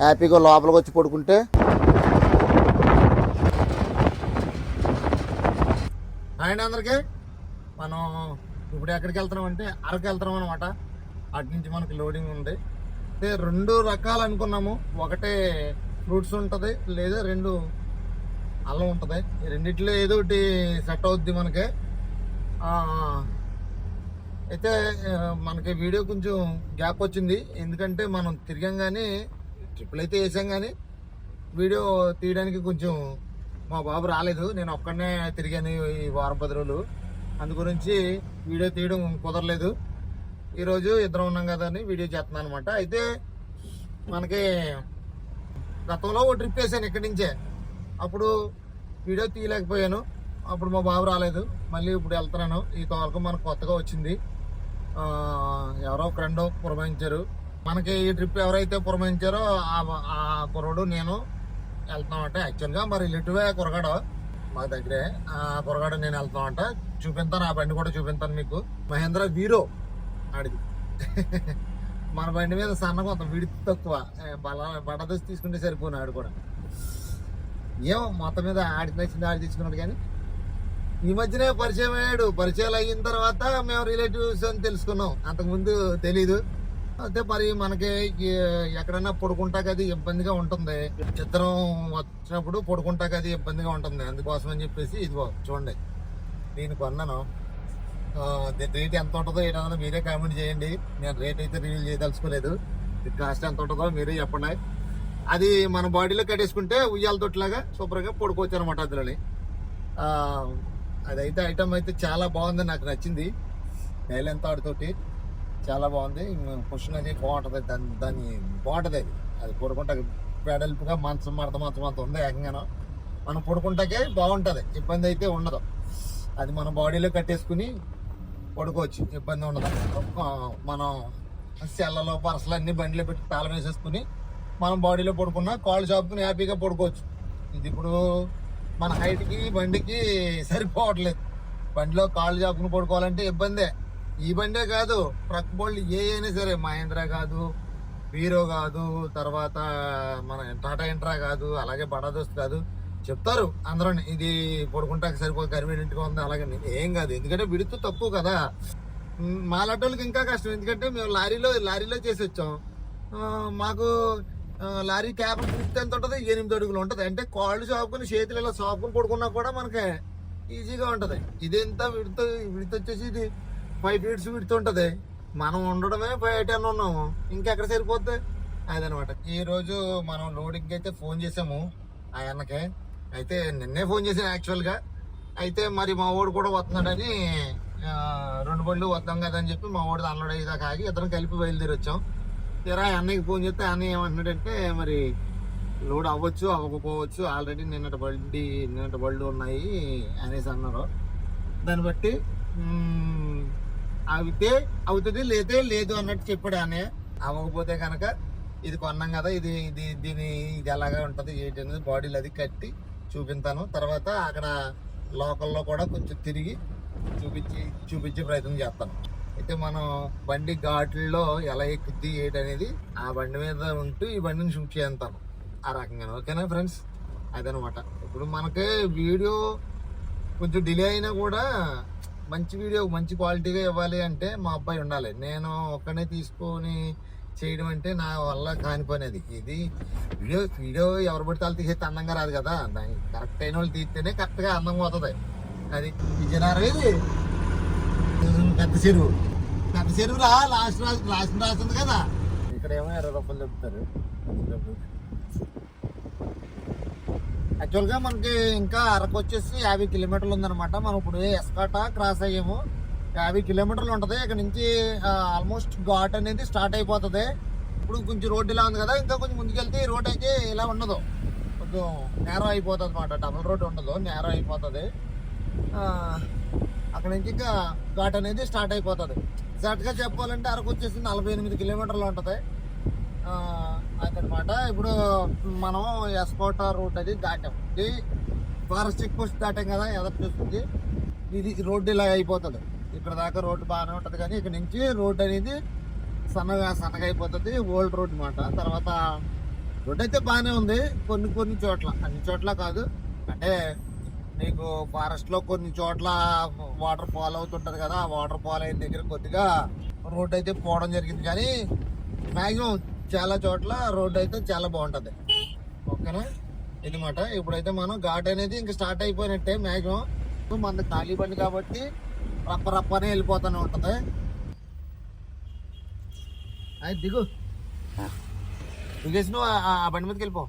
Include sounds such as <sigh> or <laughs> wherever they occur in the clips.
హ్యాపీగా లోపలికి వచ్చి పడుకుంటే అండ్ అందరికీ. మనం ఇప్పుడు ఎక్కడికి వెళ్తున్నాం అంటే అరకు వెళ్తున్నాం అనమాట అటు నుంచి మనకి లోడింగ్ ఉంది. అంటే రెండు రకాలు అనుకున్నాము. ఒకటే ఫ్రూట్స్ ఉంటుంది లేదా రెండు అల్లం ఉంటుంది. రెండిట్లో ఏదో ఒకటి సెట్ అవుద్ది మనకి. అయితే మనకి వీడియో కొంచెం గ్యాప్ వచ్చింది. ఎందుకంటే మనం తిరిగాం ట్రిపుల్ ట్రిప్పులు అయితే వేసాం కానీ వీడియో తీయడానికి కొంచెం మా బాబు రాలేదు. నేను ఒక్కడనే తిరిగాను ఈ వారం పది రోజులు. అందు గురించి వీడియో తీయడం కుదరలేదు. ఈరోజు ఇద్దరం ఉన్నాం కదా అని వీడియో చేస్తున్నాను అనమాట అయితే మనకి గతంలో ఓ ట్రిప్ వేసాను ఇక్కడి నుంచే. అప్పుడు వీడియో తీయలేకపోయాను. అప్పుడు మా బాబు రాలేదు. మళ్ళీ ఇప్పుడు వెళ్తున్నాను. ఈ తోలకు మనకు కొత్తగా వచ్చింది. ఎవరో ఫ్రెండ్ పురమాయించారు. మనకి ఈ ట్రిప్ ఎవరైతే పురమించారో ఆ- ఆ నేను వెళ్తున్నామంట. యాక్చువల్గా మరి లిటువే కురగాడు మా దగ్గరే. ఆ కురగాడు నేను వెళ్తున్నామంట. చూపిస్తాను ఆ బండి కూడా చూపిస్తాను మీకు. మహేంద్ర వీరో ఆడిది. <laughs> మన బండి మీద సన్న కొంత విడి తక్కువ. బల బడదోసి తీసుకుంటే సరిపోను ఆడు కూడా. ఏమో మొత్తం మీద ఆడి నచ్చింది ఆడి తీసుకున్నాడు కానీ. ఈ మధ్యనే పరిచయం అయ్యాడు. పరిచయాలు అయిన తర్వాత మేము రిలేటివ్స్ అని తెలుసుకున్నాం. అంతకుముందు తెలీదు. అయితే మరి మనకి ఎక్కడైనా పడుకుంటా అది ఇబ్బందిగా ఉంటుంది. చిత్రం వచ్చినప్పుడు పడుకుంటా అది ఇబ్బందిగా ఉంటుంది. అందుకోసం అని చెప్పేసి ఇదిగో చూడండి. నేను కొన్నాను. రేట్ ఎంత ఉంటుందో ఏంటన్నది మీరే కామెంట్ చేయండి. నేను రేట్ అయితే రివీల్ చేయదలుచుకోలేదు. కాస్ట్ ఎంత ఉంటుందో మీరే చెప్పండి. అది మన బాడీలో కట్టేసుకుంటే ఉయ్యాల తొట్టిలాగా శుభ్రంగా పడుకోవచ్చు అనమాట అందులోని. అదైతే ఐటమ్ అయితే చాలా బాగుంది నాకు నచ్చింది. నైలెంత ఆడితోటి. చాలా బాగుంది. క్వశ్చన్ అది బాగుంటుంది దాని దాని బాగుంటుంది అది అది పడుకుంటా పెడల్పుగా మంచం మడత మంచం అంత ఉంది ఏకంగానో. మనం పడుకుంటాకే బాగుంటుంది. ఇబ్బంది అయితే ఉండదు. అది మన బాడీలో కట్టేసుకుని పడుకోవచ్చు. ఇబ్బంది ఉండదు. మనం సెల్లలో పరసలు అన్ని బండిలో పెట్టి తాళం వేసేసుకుని మనం బాడీలో పడుకున్నా కాళ్ళు చాపుకుని హ్యాపీగా పడుకోవచ్చు. ఇది ఇప్పుడు మన హైట్కి బండికి సరిపోవట్లేదు. బండిలో కాళ్ళు చాపుకుని పడుకోవాలంటే ఇబ్బందే. ఈ బండే కాదు ట్రక్ బోల్డ్ ఏ అయినా సరే మహేంద్ర కాదు హీరో కాదు తర్వాత మన టాటా ఇంట్రా కాదు అలాగే బడా కాదు చెప్తారు అందరూ ఇది పడుకుంటాక సరిపో కన్వీనియంట్గా ఉంది అలాగే ఏం కాదు ఎందుకంటే విడుతు తక్కువ కదా. మా లడ్డోళ్ళకి ఇంకా కష్టం ఎందుకంటే మేము లారీలో లారీలో చేసి వచ్చాం. మాకు లారీ క్యాబ్ పూర్తి ఎంత ఉంటుంది? ఎనిమిది అడుగులు ఉంటుంది. అంటే కాళ్ళు చాపుకుని చేతులు ఇలా చాపుకుని పడుకున్నా కూడా మనకి ఈజీగా ఉంటుంది. ఇదంతా విడుతు విడుతు వచ్చేసి ఇది ఫైవ్ ఫీట్స్ విడుతూ ఉంటుంది మనం ఉండడమే ఫైవ్ టెన్ ఉన్నాము. ఇంకెక్కడ సరిపోద్ది? అదనమాట. ఈరోజు మనం లోడింగ్కి అయితే ఫోన్ చేసాము ఆ అన్నకి. అయితే నిన్నే ఫోన్ చేసాను యాక్చువల్గా. అయితే మరి మా వాడు కూడా వస్తున్నాడని రెండు బళ్ళు వద్దాం కదా అని చెప్పి మా వాడు అన్లోడ్ అయ్యేదాకా ఆగి ఇద్దరం కలిపి బయలుదేరి వచ్చాం. తీరా అన్నయ్యకి ఫోన్ చేస్తే అన్నయ్య ఏమంటున్నాడంటే మరి లోడ్ అవ్వచ్చు అవ్వకపోవచ్చు ఆల్రెడీ నిన్నటి బండి నిన్నటి బళ్ళు ఉన్నాయి అనేసి అన్నారు. దాన్ని బట్టి అవితే అవుతుంది లేతే లేదు అన్నట్టు చెప్పాడు అన్నయ్య అవ్వకపోతే కనుక ఇది కొన్నాం కదా ఇది ఇది దీని ఇది ఎలాగా ఉంటుంది ఏంటి అనేది బాడీలో అది కట్టి చూపించాను తర్వాత అక్కడ లోకల్లో కూడా కొంచెం తిరిగి చూపించి చూపించే ప్రయత్నం చేస్తాను. అయితే మనం బండి ఘాట్లలో ఎలా ఎక్కుద్ది ఏంటి అనేది ఆ బండి మీద ఉంటూ ఈ బండిని షూట్ చేస్తాను. ఆ రకంగా ఓకేనా ఫ్రెండ్స్? అదనమాట. ఇప్పుడు మనకి వీడియో కొంచెం డిలే అయినా కూడా మంచి వీడియో మంచి క్వాలిటీగా ఇవ్వాలి అంటే మా అబ్బాయి ఉండాలి. నేను ఒక్కనే తీసుకొని చేయడం అంటే నా వల్ల కాని పని అది. ఇది వీడియో వీడియో ఎవరు పడితే వాళ్ళు తీసేస్తే అందంగా రాదు కదా. దానికి కరెక్ట్ అయిన వాళ్ళు తీస్తేనే కరెక్ట్గా అందంగా అవుతుంది అది విజయనగరం ఇది పెద్ద చెరువు. పెద్ద చెరువు రా లాస్ట్ రాసి లాస్ట్ రాస్తుంది కదా. ఇక్కడ ఏమో ఇరవై రూపాయలు చెప్తారు యాక్చువల్గా మనకి ఇంకా అరకు వచ్చేసి యాభై కిలోమీటర్లు ఉందన్నమాట. మనం ఇప్పుడు ఎస్కాటా క్రాస్ అయ్యాము. యాభై కిలోమీటర్లు ఉంటుంది. ఇక్కడ నుంచి ఆల్మోస్ట్ ఘాట్ అనేది స్టార్ట్ అయిపోతుంది. ఇప్పుడు కొంచెం రోడ్ ఇలా ఉంది కదా ఇంకా కొంచెం ముందుకెళ్తే ఈ రోడ్ అయితే ఇలా ఉండదు. కొంచెం నేరం అయిపోతుంది అనమాట డబుల్ రోడ్ ఉండదు నేరం అయిపోతుంది. అక్కడ నుంచి ఇంకా ఘాట్ అనేది స్టార్ట్ అయిపోతుంది. ఎగ్జాక్ట్గా చెప్పాలంటే అరకు వచ్చేసి నలభై ఎనిమిది కిలోమీటర్లు ఉంటుంది. అదనమాట. ఇప్పుడు మనం ఎస్కోటా రూట్ అది దాటాం. ఇది ఫారెస్ట్ చెక్ పోస్ట్ దాటాం కదా ఎదరు చూస్తుంది. ఇది రోడ్డు ఇలా అయిపోతుంది. ఇక్కడ దాకా రోడ్డు బాగానే ఉంటుంది కానీ ఇక్కడ నుంచి రోడ్డు అనేది సన్నగా సన్నగా అయిపోతుంది ఓల్డ్ రోడ్ అనమాట తర్వాత రోడ్ అయితే బాగానే ఉంది కొన్ని కొన్ని చోట్ల. అన్ని చోట్ల కాదు. అంటే నీకు ఫారెస్ట్లో కొన్ని చోట్ల వాటర్ ఫాల్ అవుతుంటుంది కదా ఆ వాటర్ ఫాల్ అయిన దగ్గర కొద్దిగా రోడ్ అయితే పోవడం జరిగింది. కానీ మ్యాక్సిమం చాలా చోట్ల రోడ్ అయితే చాలా బాగుంటది. ఓకేనా? ఇదన్నమాట. ఇప్పుడైతే మనం ఘాట్ అనేది ఇంకా స్టార్ట్ అయిపోయినట్టే మ్యాక్సిమం మన ఖాళీ బండి కాబట్టి రప్ప రప్పనే వెళ్ళిపోతూనే ఉంటది. అది దిగు. దిగేసి నువ్వు ఆ బండి మీదకి వెళ్ళిపో.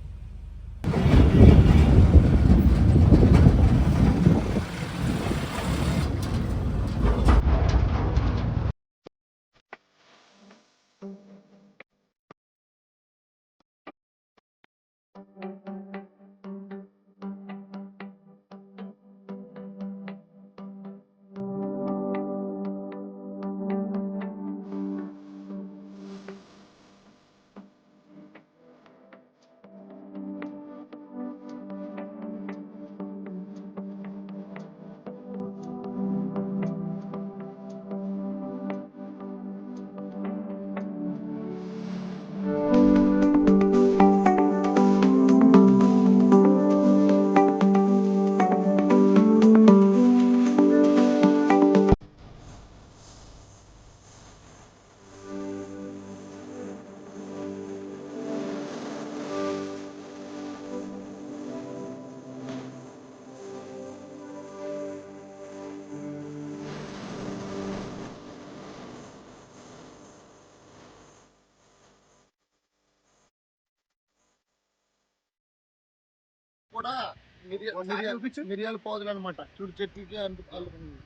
మిరియాల పోదులు అనమాట చూడు చెట్లకి అల్లుకుంది.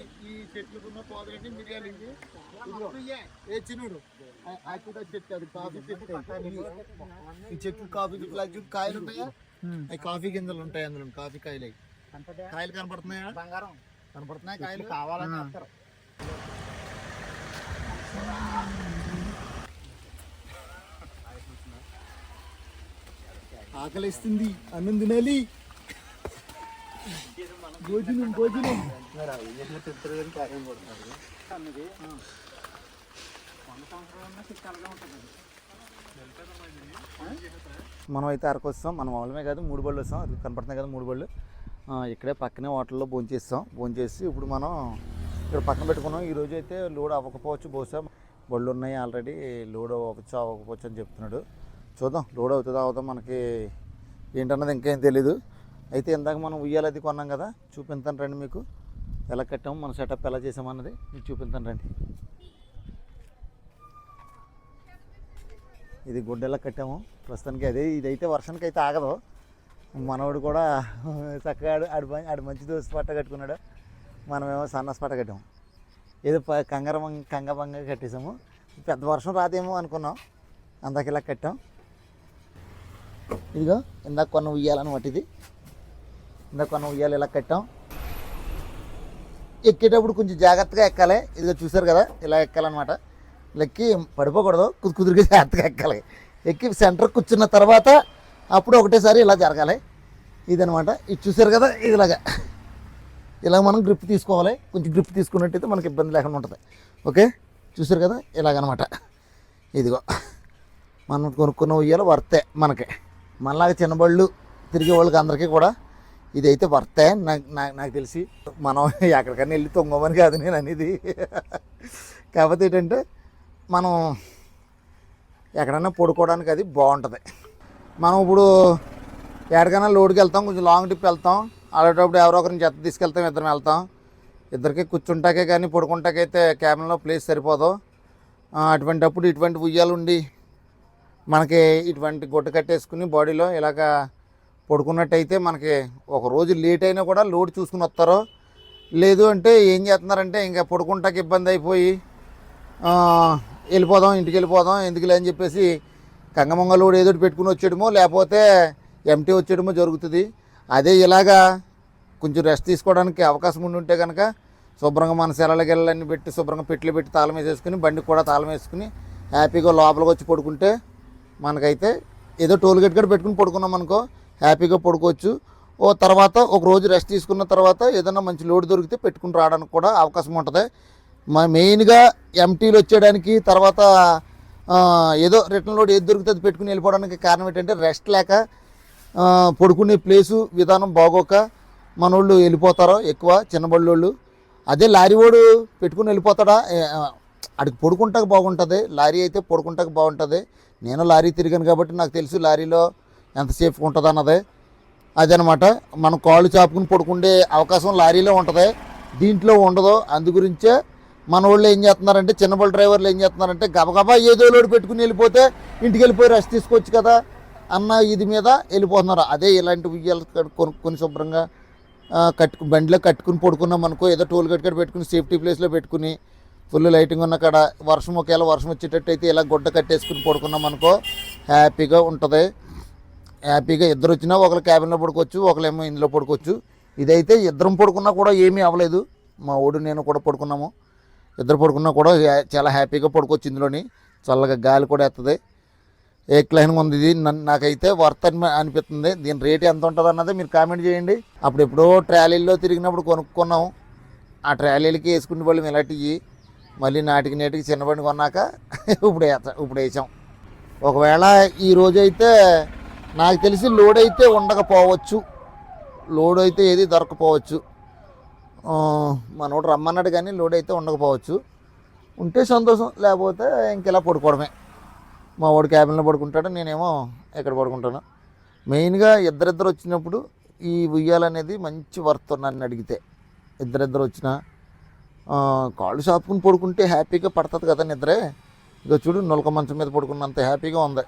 ఈ- ఈ చెట్లకున్న పోదులకి మిరియాలు ఇవి. ఏ చిన్నుడు? చెట్టు అది. కాఫీ చెట్టు ఈ చెట్లు కాఫీ చెట్లు కాయలు ఉంటాయా? అవి కాఫీ గింజలు ఉంటాయి అందులో. కాఫీ కాయలు. అవి కాయలు కనపడుతున్నాయా? బంగారం. కనపడుతున్నాయా కాయలు? కావాలని ఆకలిస్తుంది. అన్నం తినాలి. భోజనం భోజనం. మనం అయితే అరకు వస్తాం మనం వాళ్ళమే కాదు మూడు బళ్ళు వస్తాం. అది కనపడుతున్నాయి కదా మూడు బళ్ళు. ఇక్కడే పక్కనే హోటల్లో భోంచేస్తాం. భోంచేసి ఇప్పుడు మనం ఇక్కడ పక్కన పెట్టుకున్నాం. ఈరోజు అయితే లోడ్ అవ్వకపోవచ్చు బహుశా. బళ్ళు ఉన్నాయి ఆల్రెడీ. లోడ్ అవ్వచ్చు అవ్వకపోవచ్చు అని చెప్తున్నాడు. చూద్దాం లోడ్ అవుతుందా అవుతా మనకి. ఏంటన్నది ఇంకేం తెలీదు. అయితే ఇందాక మనం ఉయ్యాలది కొన్నాం కదా చూపిస్తాను రండి మీకు. ఎలా కట్టాము మన సెటప్ ఎలా చేసామన్నది మీకు చూపిస్తాను రండి. ఇది గుడ్డెలా కట్టాము ప్రస్తుతానికి అదే ఇదైతే వర్షానికి అయితే ఆగదు. మనవాడు కూడా చక్కగా ఆడు ఆడు మంచి దోసి పట్ట కట్టుకున్నాడు. మనమేమో సన్నస్ పట్ట కట్టాము. ఏదో ప- కంగార కంగబంగా కట్టేసాము పెద్ద వర్షం రాదేమో అనుకున్నాం. అందాక ఇలా కట్టాం. ఇదిగో ఇందాక కొన్న ఉయ్యాలన్నమాట ఇది ఇందాక కొన్న ఉయ్యాలు ఇలా కట్టాం. ఎక్కేటప్పుడు కొంచెం జాగ్రత్తగా ఎక్కాలి. ఇదిగో చూసారు కదా ఇలా ఎక్కాలన్నమాట. ఇలా ఎక్కి పడిపోకూడదు కుదు కుదురుగా జాగ్రత్తగా ఎక్కాలి. ఎక్కి సెంటర్ కూర్చున్న తర్వాత అప్పుడు ఒకటేసారి ఇలా జరగాలి. ఇదనమాట ఇది చూసారు కదా ఇదిలాగా ఇలా మనం గ్రిప్ తీసుకోవాలి. కొంచెం గ్రిప్ తీసుకున్నట్టయితే మనకి ఇబ్బంది లేకుండా ఉంటుంది. ఓకే? చూసారు కదా ఇలాగనమాట ఇదిగో. మనం కొనుక్కున్న ఉయ్యాలు వర్తే మనకి. మనలాగా చిన్నబళ్ళు తిరిగే వాళ్ళకి అందరికీ కూడా ఇదైతే వర్తే నాకు నాకు నాకు తెలిసి. మనం ఎక్కడికైనా వెళ్ళి తొంగమని కాదు నేను అనేది. కాకపోతే ఏంటంటే మనం ఎక్కడైనా పడుకోవడానికి అది బాగుంటుంది. మనం ఇప్పుడు ఎక్కడికైనా లోడ్కి వెళ్తాం కొంచెం లాంగ్ ట్రిప్ వెళ్తాం అలాంటప్పుడు ఎవరో ఒకరిని చెత్త తీసుకెళ్తాం ఇద్దరం వెళ్తాం. ఇద్దరికి కూర్చుంటాకే కానీ పడుకుంటాకైతే క్యాబిన్లో ప్లేస్ సరిపోదు. ఆ, అటువంటప్పుడు ఇటువంటి ఉయ్యాలు ఉండి మనకి ఇటువంటి గుడ్డ కట్టేసుకుని బాడీలో ఇలాగ పడుకున్నట్టయితే మనకి ఒక రోజు లేట్ అయినా కూడా లోడ్ చూసుకుని వస్తారు. లేదు అంటే ఏం చేస్తున్నారంటే ఇంకా పడుకుంటాకి ఇబ్బంది అయిపోయి వెళ్ళిపోదాం ఇంటికి వెళ్ళిపోదాం ఎందుకులే అని చెప్పేసి కంగమంగ లోడ్ ఏదో పెట్టుకుని వచ్చేయడమో లేకపోతే ఎంటీ వచ్చేయడమో జరుగుతుంది. అదే ఇలాగా కొంచెం రెస్ట్ తీసుకోవడానికి అవకాశం ఉండి ఉంటే కనుక శుభ్రంగా మన సెలవులకి పెట్టి శుభ్రంగా పెట్లు పెట్టి తాళం వేసేసుకుని బండికి కూడా తాళం వేసుకుని హ్యాపీగా లోపలికి వచ్చి పడుకుంటే మనకైతే ఏదో టోల్ గేట్ కూడా పెట్టుకుని పడుకున్నాం అనుకో హ్యాపీగా పడుకోవచ్చు. ఓ తర్వాత ఒక రోజు రెస్ట్ తీసుకున్న తర్వాత ఏదైనా మంచి లోడ్ దొరికితే పెట్టుకుని రావడానికి కూడా అవకాశం ఉంటుంది. మా మెయిన్గా ఎంటీలు వచ్చేయడానికి తర్వాత ఏదో రిటర్న్ లోడ్ ఏది దొరికితే అది పెట్టుకుని వెళ్ళిపోవడానికి కారణం ఏంటంటే రెస్ట్ లేక పడుకునే ప్లేసు విధానం బాగోక మనోళ్ళు వెళ్ళిపోతారో ఎక్కువ చిన్నబళ్ళోళ్ళు అదే లారీ వాడు పెట్టుకుని వెళ్ళిపోతాడా? అడికి పడుకుంటాక బాగుంటుంది. లారీ అయితే పడుకుంటాక బాగుంటుంది. నేను లారీ తిరిగాను కాబట్టి నాకు తెలుసు లారీలో ఎంతసేపు ఉంటుంది అన్నది. అదనమాట మనం కాళ్ళు చాపుకుని పడుకుండే అవకాశం లారీలో ఉంటుంది. దీంట్లో ఉండదు. అందు గురించే మన వాళ్ళు ఏం చేస్తున్నారంటే చిన్నబళ్ళ డ్రైవర్లు ఏం చేస్తున్నారంటే గబగబా ఏదో లోడు పెట్టుకుని వెళ్ళిపోతే ఇంటికి వెళ్ళిపోయి రెస్ట్ తీసుకోవచ్చు కదా అన్న ఇది మీద వెళ్ళిపోతున్నారు. అదే ఇలాంటి ఉయ్యాలు కొనుక్కొని శుభ్రంగా కట్టుకు బండిలో కట్టుకుని పడుకున్నాం అనుకో ఏదో టోల్ గట్ పెట్టుకుని సేఫ్టీ ప్లేస్లో పెట్టుకుని ఫుల్ లైటింగ్ ఉన్న కాడ వర్షం ఒకవేళ వర్షం వచ్చేటట్టు అయితే ఇలా గుడ్డ కట్టేసుకుని పడుకున్నాం అనుకో హ్యాపీగా ఉంటుంది. హ్యాపీగా ఇద్దరు వచ్చినా ఒకరు క్యాబిన్లో పడుకోవచ్చు ఒకరేమో ఇందులో పడుకోవచ్చు. ఇదైతే ఇద్దరం పడుకున్నా కూడా ఏమీ అవ్వలేదు. మా ఓడు నేను కూడా పడుకున్నాము. ఇద్దరు పడుకున్నా కూడా చాలా హ్యాపీగా పడుకోవచ్చు ఇందులోని. చల్లగా గాలి కూడా వేస్తుంది ఏ క్లైన్గా ఉంది ఇది. నన్ను నాకైతే వర్త్ అని అనిపిస్తుంది. దీని రేట్ ఎంత ఉంటుంది అన్నది మీరు కామెంట్ చేయండి. అప్పుడు ఎప్పుడో ట్రాలీల్లో తిరిగినప్పుడు కొనుక్కున్నాం ఆ ట్రాలీలకి వేసుకునే వాళ్ళు ఇలాంటివి. మళ్ళీ నాటికి నేటికి చిన్నబండి కొన్నాక ఇప్పుడు ఇప్పుడు వేసాం. ఒకవేళ ఈరోజు అయితే నాకు తెలిసి లోడ్ అయితే ఉండకపోవచ్చు. లోడ్ అయితే ఏది దొరకపోవచ్చు. మనోడు రమ్మన్నాడు కానీ లోడ్ అయితే ఉండకపోవచ్చు. ఉంటే సంతోషం లేకపోతే ఇంకెలా పడుకోవడమే. మా వాడు క్యాబిన్లో పడుకుంటాడు నేనేమో ఎక్కడ పడుకుంటాను. మెయిన్గా ఇద్దరిద్దరు వచ్చినప్పుడు ఈ ఉయ్యాలనేది మంచి వర్త్ నన్ను అడిగితే. ఇద్దరిద్దరు వచ్చినా కాళ్ళు చాపుకుని పడుకుంటే హ్యాపీగా పడుతుంది కదా నిద్రే. ఇక చూడు నొలక మంచం మీద పడుకున్నంత హ్యాపీగా ఉంది.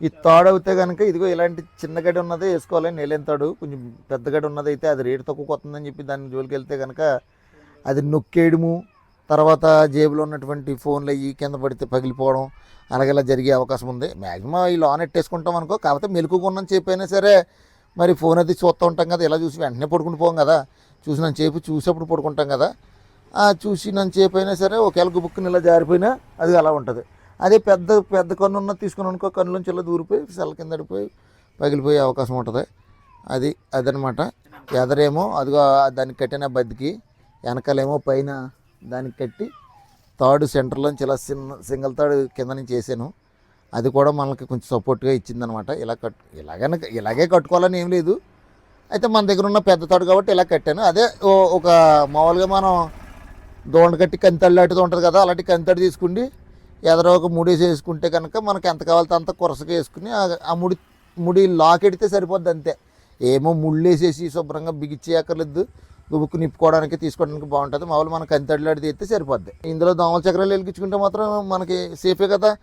ఈ తాడు అయితే కనుక ఇదిగో ఇలాంటి చిన్న గడ్డి ఉన్నదే వేసుకోవాలి నేలెంతాడు కొంచెం పెద్ద గడ్డి ఉన్నది అయితే అది రేటు తక్కువ కొత్తుందని చెప్పి దాన్ని జోలికి వెళ్తే కనుక అది నొక్కేయడము తర్వాత జేబులో ఉన్నటువంటి ఫోన్లు అయ్యి కింద పడితే పగిలిపోవడం అలాగే ఇలా జరిగే అవకాశం ఉంది. మ్యాక్సిమం ఈ లోన్ ఎట్టేసుకుంటాం అనుకో కాకపోతే మెలుకుకున్నాను చెప్పైనా సరే మరి ఫోన్ అది చూస్తూ ఉంటాం కదా ఇలా చూసి వెంటనే పడుకుని పోం కదా. చూసినంత చేపు చూసేప్పుడు పడుకుంటాం కదా. చూసి నన్ను చేపు అయినా సరే ఒకవేళ గుబుక్కుని ఇలా జారిపోయినా అది అలా ఉంటుంది. అదే పెద్ద పెద్ద కన్ను ఉన్న తీసుకుని అనుకో కన్నులోంచి ఇలా దూరిపోయి సెల కింద పడిపోయి పగిలిపోయే అవకాశం ఉంటుంది. అది అదనమాట. ఎదరేమో అదిగో దానికి కట్టిన బద్దికి వెనకాలేమో పైన దానికి కట్టి తాడు సెంటర్లోంచి ఇలా చిన్న సింగిల్ తాడు కింద నుంచి చేశాను అది కూడా మనకి కొంచెం సపోర్ట్గా ఇచ్చిందనమాట. ఇలా కట్ ఇలాగైనా ఇలాగే కట్టుకోవాలని ఏం లేదు. అయితే మన దగ్గర ఉన్న పెద్ద తాడు కాబట్టి ఇలా కట్టాను. అదే ఓ- ఒక మామూలుగా మనం దోండ కట్టి కంతడి లాంటిది ఉంటుంది కదా అలాంటి కంతడి తీసుకుండి ఎదరో ఒక ముడేసి వేసుకుంటే కనుక మనకి ఎంత కావాలితే అంత కొరసగా వేసుకుని ఆ- ముడి ముడి లాకెడితే సరిపోద్ది అంతే. ఏమో ముళ్ళు వేసేసి శుభ్రంగా బిగిచ్చేయక్కర్లేదు గుబుక్కు నిప్పుకోవడానికి తీసుకోవడానికి బాగుంటుంది. మామూలు మనకి కంతడి అయితే సరిపోద్ది. ఇందులో దోమల చక్రాలు వెలిగించుకుంటే మాత్రం మనకి సేఫే కదా?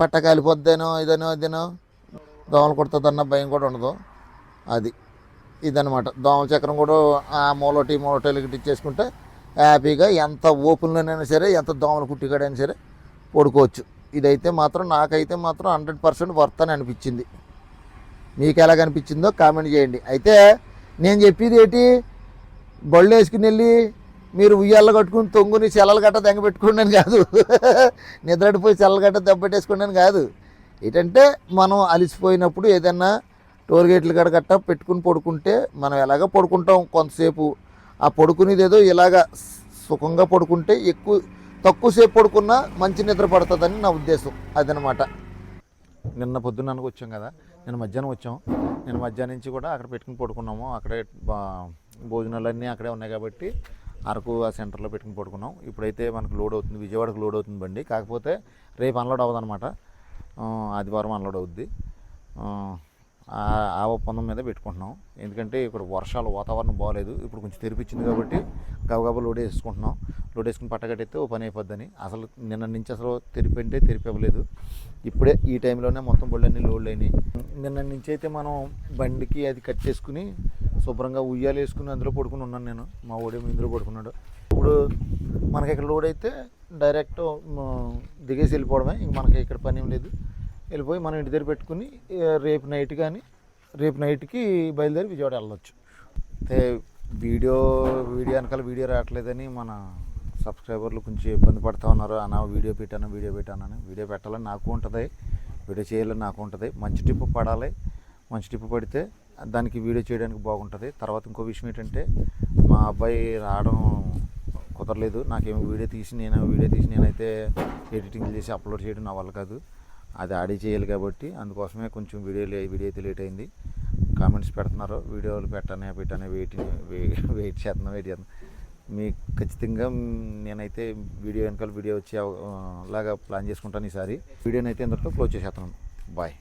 పట్ట కాలిపోద్దేనో ఇదనో అదేనో దోమలు కొడుతుందన్న భయం కూడా ఉండదు. అది ఇదనమాట దోమల చక్రం కూడా ఆ మూలటి మూలటి ఇచ్చేసుకుంటే హ్యాపీగా ఎంత ఓపెన్లోనైనా సరే ఎంత దోమలు కుట్టికాడైనా సరే పడుకోవచ్చు. ఇదైతే మాత్రం నాకైతే మాత్రం హండ్రెడ్ పర్సెంట్ వర్త్ అని అనిపించింది. మీకు ఎలా కనిపించిందో కామెంట్ చేయండి. అయితే నేను చెప్పేది ఏంటి? బళ్ళు వేసుకుని వెళ్ళి మీరు ఉయ్యాల కట్టుకుని తొంగుని చెల్లలు గట్ట దెంగ పెట్టుకున్నాను కాదు. <laughs> నిద్రడిపోయి చెల్లలు గట్ట దెబ్బట్టేసుకున్నాను కాదు. ఏంటంటే మనం అలిసిపోయినప్పుడు ఏదైనా టోల్ గేట్లు గడ గట్ట పెట్టుకుని పడుకుంటే మనం ఎలాగ పడుకుంటాం కొంతసేపు. ఆ పడుకునేది ఏదో ఇలాగ సుఖంగా పడుకుంటే ఎక్కువ తక్కువసేపు పడుకున్నా మంచి నిద్ర పడుతుందని నా ఉద్దేశం. అదనమాట. నిన్న పొద్దున్న వచ్చాం కదా. నేను మధ్యాహ్నం వచ్చాం. నేను మధ్యాహ్నం నుంచి కూడా అక్కడ పెట్టుకుని పడుకున్నాము. అక్కడే బా- భోజనాలన్నీ అక్కడే ఉన్నాయి కాబట్టి అరకు ఆ సెంటర్లో పెట్టుకుని పడుకున్నాం. ఇప్పుడైతే మనకు లోడ్ అవుతుంది. విజయవాడకు లోడ్ అవుతుంది బండి. కాకపోతే రేపు అన్లోడ్ అవ్వదు అనమాట ఆదివారం అన్లోడ్ అవుద్ది. ఆ, ఒప్పందం మీద పెట్టుకుంటున్నాం. ఎందుకంటే ఇక్కడ వర్షాలు వాతావరణం బాగాలేదు ఇప్పుడు కొంచెం తెరిపించింది కాబట్టి గబగబా లోడ్ వేసుకుంటున్నాం. లోడ్ వేసుకుని పట్టగట్టయితే ఓ పని అయిపోద్దని. అసలు నిన్న నుంచి అసలు తెరిపింటే తెరిపివ్వలేదు. ఇప్పుడే ఈ టైంలోనే మొత్తం బళ్ళన్నీ లోడ్లు అయినాయి. నిన్న నుంచి అయితే మనం బండికి అది కట్టేసుకుని శుభ్రంగా ఉయ్యాలు వేసుకుని అందులో పడుకుని ఉన్నాను నేను. మా ఓడేమో ఇందులో పడుకున్నాడు. ఇప్పుడు మనకి ఇక్కడ లోడ్ అయితే డైరెక్ట్ దిగేసి వెళ్ళిపోవడమే. ఇంక మనకి ఇక్కడ పని ఏం లేదు. వెళ్ళిపోయి మనం ఇంటి దగ్గర పెట్టుకుని రేపు నైట్ కానీ రేపు నైట్కి బయలుదేరి విజయవాడ వెళ్ళొచ్చు. అయితే వీడియో వీడియో వెనకాల వీడియో రావట్లేదని మన సబ్స్క్రైబర్లు కొంచెం ఇబ్బంది పడుతూ ఉన్నారు. అన్న వీడియో పెట్టాను వీడియో పెట్టానని వీడియో పెట్టాలని నాకు ఉంటుంది. వీడియో చేయాలని నాకు ఉంటుంది. మంచి టిప్పు పడాలి. మంచి టిప్పు పడితే దానికి వీడియో చేయడానికి బాగుంటుంది. తర్వాత ఇంకో విషయం ఏంటంటే మా అబ్బాయి రావడం కుదరలేదు. నాకేమో వీడియో తీసి నేను వీడియో తీసి నేనైతే ఎడిటింగ్ చేసి అప్లోడ్ చేయడం నా వల్ల కాదు. అది ఆడి చేయాలి కాబట్టి అందుకోసమే కొంచెం వీడియో వీడియో అయితే లేట్ అయింది. కామెంట్స్ పెడుతున్నారు. వీడియోలు పెట్టానే పెట్టానే వెయిట్ వెయిట్ చేస్తున్నాను వెయిట్ చేస్తున్నాం. మీకు ఖచ్చితంగా నేనైతే వీడియో వెనకాల వీడియో వచ్చే లాగా ప్లాన్ చేసుకుంటాను ఈసారి. వీడియోని అయితే క్లోజ్ చేసేస్తున్నాను. బాయ్